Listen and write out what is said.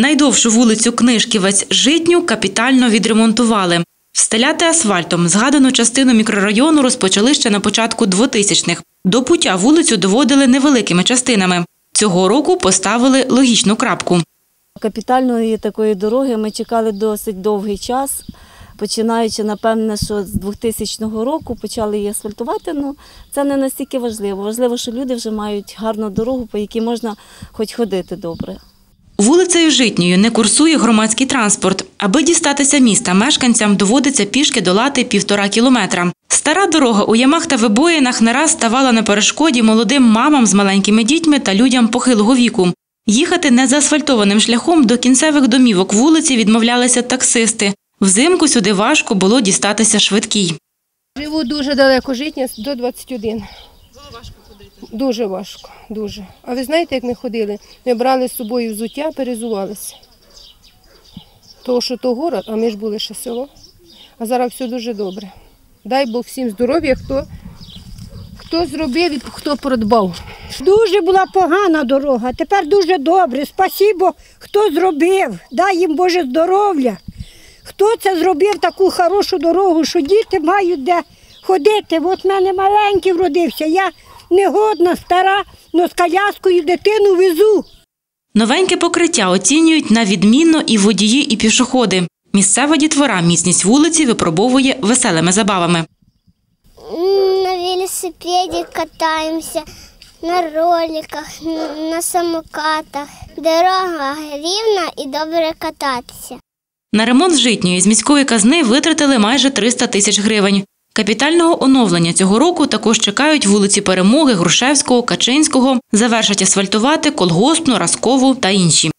Найдовшу вулицю Книжківець Житню капітально відремонтували. Встеляти асфальтом згадану частину мікрорайону розпочали ще на початку 2000-х. До пуття вулицю доводили невеликими частинами. Цього року поставили логічну крапку. Капітальної такої дороги ми чекали досить довгий час. Починаючи, напевне, що з 2000 року почали її асфальтувати. Ну це не настільки важливо. Важливо, що люди вже мають гарну дорогу, по якій можна хоч ходити добре. Вулицею Житньою не курсує громадський транспорт. Аби дістатися міста, мешканцям доводиться пішки долати півтора кілометра. Стара дорога у ямах та вибоїнах не раз ставала на перешкоді молодим мамам з маленькими дітьми та людям похилого віку. Їхати незаасфальтованим шляхом до кінцевих домівок вулиці відмовлялися таксисти. Взимку сюди важко було дістатися швидкій. Живу дуже далеко житня до 21. Було важко? Дуже важко, дуже. А ви знаєте, як ми ходили? Ми брали з собою взуття, перезувалися. Того, що то город, а ми ж були ще село. А зараз все дуже добре. Дай Бог всім здоров'я, хто, хто зробив і хто продбав. Дуже була погана дорога, тепер дуже добре. Спасибо, хто зробив. Дай їм Боже здоров'я. Хто це зробив таку хорошу дорогу, що діти мають де ходити. От в мене маленький вродився. Я негодна, стара, але з коляскою дитину везу. Новеньке покриття оцінюють на відмінно і водії, і пішоходи. Місцева дітвора міцність вулиці випробовує веселими забавами. На велосипеде катаемся, на роликах, на самокатах. Дорога рівна і добре кататися. На ремонт житньої з міської казни витратили майже 300 тисяч гривень. Капітального оновлення цього року також чекають вулиці Перемоги, Грушевського, Качинського, завершать асфальтувати Колгоспну, Раскову та інші.